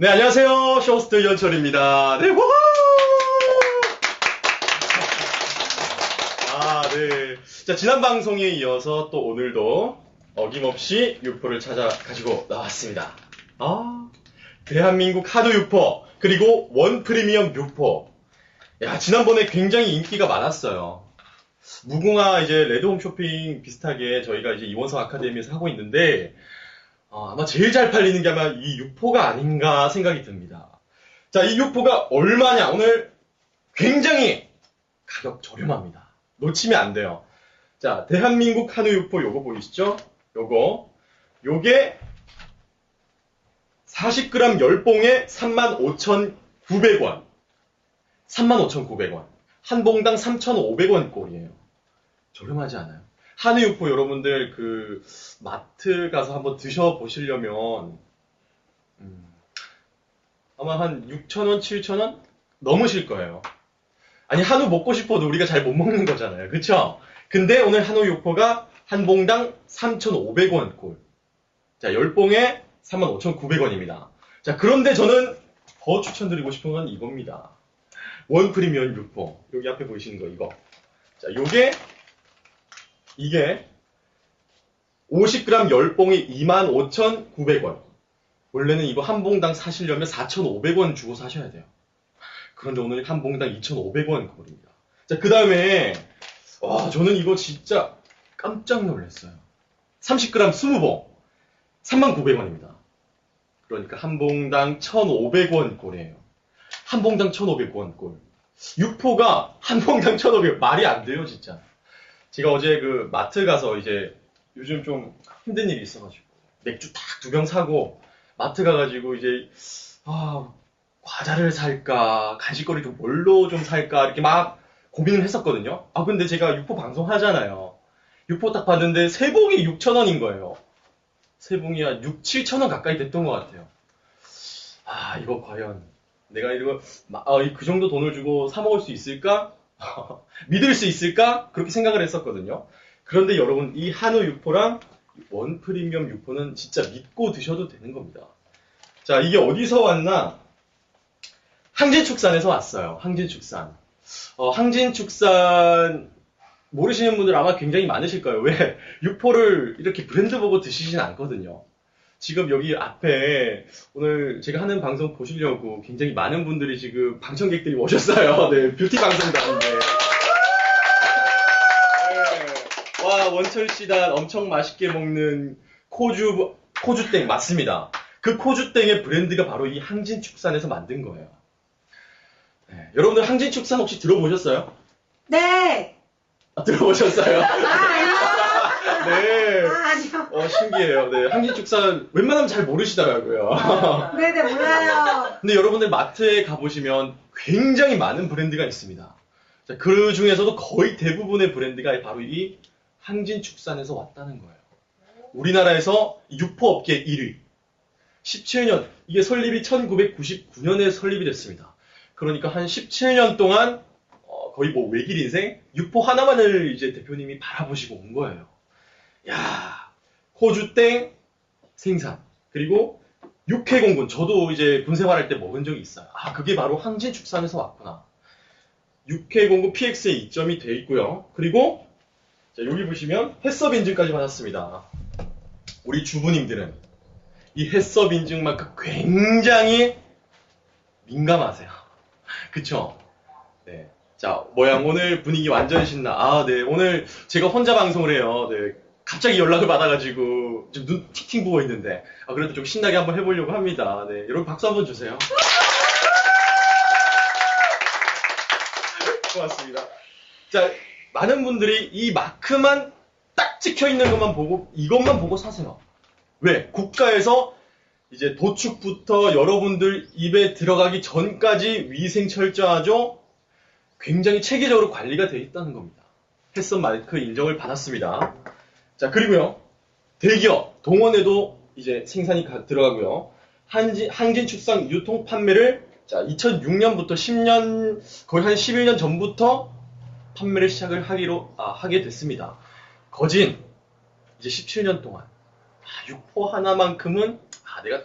네, 안녕하세요. 쇼호스트 연철입니다. 네, 와 아, 네. 자, 지난 방송에 이어서 또 오늘도 어김없이 유포를 찾아 가지고 나왔습니다. 아, 대한민국 하드 유포, 그리고 원 프리미엄 유포. 야, 지난번에 굉장히 인기가 많았어요. 무궁화 이제 레드홈 쇼핑 비슷하게 저희가 이제 이원성 아카데미에서 하고 있는데, 어, 아마 제일 잘 팔리는 게 아마 이 육포가 아닌가 생각이 듭니다. 자, 이 육포가 얼마냐? 오늘 굉장히 가격 저렴합니다. 놓치면 안 돼요. 자, 대한민국 한우 육포 요거 보이시죠? 요거. 요게 40g 10봉에 35,900원. 35,900원. 한 봉당 3,500원 꼴이에요. 저렴하지 않아요? 한우 육포 여러분들 그 마트 가서 한번 드셔보시려면 음, 아마 한 6,000원, 7,000원 넘으실 거예요. 아니 한우 먹고 싶어도 우리가 잘 못 먹는 거잖아요. 그쵸? 근데 오늘 한우 육포가 한 봉당 3,500원 꼴. 자, 10봉에 35,900원입니다. 자, 그런데 저는 더 추천드리고 싶은 건 이겁니다. 원 프리미엄 육포. 여기 앞에 보이시는 거 이거. 자, 요게 이게 50g 10봉이 25,900원. 원래는 이거 한 봉당 사시려면 4,500원 주고 사셔야 돼요. 그런데 오늘 한 봉당 2,500원 거리입니다. 자, 그 다음에, 와, 저는 이거 진짜 깜짝 놀랐어요. 30g 20봉. 39,000원입니다. 그러니까 한 봉당 1,500원 꼴이에요. 한 봉당 1,500원 꼴. 육포가 한 봉당 1,500원. 말이 안 돼요, 진짜. 제가 어제 그 마트 가서 이제 요즘 좀 힘든 일이 있어가지고 맥주 딱 두 병 사고 마트 가가지고 이제 아 과자를 살까 간식거리 좀 뭘로 좀 살까 이렇게 막 고민을 했었거든요. 아 근데 제가 육포 방송 하잖아요. 육포 딱 봤는데 세 봉이 6천 원인 거예요. 세 봉이 한 6, 7천 원 가까이 됐던 것 같아요. 아 이거 과연 내가 이거 마- 아, 그 정도 돈을 주고 사 먹을 수 있을까? 믿을 수 있을까? 그렇게 생각을 했었거든요. 그런데 여러분, 이 한우 육포랑 원 프리미엄 육포는 진짜 믿고 드셔도 되는 겁니다. 자, 이게 어디서 왔나? 항진축산에서 왔어요. 항진축산. 어, 항진축산 모르시는 분들 아마 굉장히 많으실 거예요. 왜? 육포를 이렇게 브랜드 보고 드시진 않거든요. 지금 여기 앞에 오늘 제가 하는 방송 보시려고 굉장히 많은 분들이 지금 방청객들이 오셨어요. 네, 뷰티 방송도 하는데. 네. 와, 원철 씨단 엄청 맛있게 먹는 코주, 코주땡 맞습니다. 그 코주땡의 브랜드가 바로 이 항진축산에서 만든 거예요. 네, 여러분들 항진축산 혹시 들어보셨어요? 네. 아, 들어보셨어요? 아. 네. 아, 아니요. 어, 신기해요. 네, 항진축산 웬만하면 잘 모르시더라고요. 네네, 몰라요. 근데 여러분들 마트에 가보시면 굉장히 많은 브랜드가 있습니다. 자, 그 중에서도 거의 대부분의 브랜드가 바로 이 항진축산에서 왔다는 거예요. 우리나라에서 육포업계 1위. 17년, 이게 설립이 1999년에 설립이 됐습니다. 그러니까 한 17년 동안 어, 거의 뭐 외길 인생 육포 하나만을 이제 대표님이 바라보시고 온 거예요. 야, 호주 땡 생산 그리고 육해공군 저도 이제 군 생활할 때 먹은 적이 있어요. 아 그게 바로 항진축산에서 왔구나. 육해공군 PX에 이점이 돼 있고요. 그리고 자, 여기 보시면 해썹 인증까지 받았습니다. 우리 주부님들은 이 해썹 인증만큼 굉장히 민감하세요. 그쵸? 네. 자, 모양 오늘 분위기 완전 신나. 아, 네. 오늘 제가 혼자 방송을 해요. 네. 갑자기 연락을 받아가지고 좀눈 틱틱 부어 있는데 아, 그래도 좀 신나게 한번 해보려고 합니다. 네. 여러분 박수 한번 주세요. 고맙습니다. 자, 많은 분들이 이 마크만 딱 찍혀 있는 것만 보고 이것만 보고 사세요. 왜? 국가에서 이제 도축부터 여러분들 입에 들어가기 전까지 위생 철저하죠? 굉장히 체계적으로 관리가 되어 있다는 겁니다. 햇선 마크 인정을 받았습니다. 자, 그리고요. 대기업, 동원에도 이제 생산이 가- 들어가고요. 한진, 항진축산 유통 판매를 자, 2006년부터 10년, 거의 한 11년 전부터 판매를 시작을 하기로, 아, 하게 됐습니다. 거진 이제 17년 동안 아, 육포 하나만큼은 아, 내가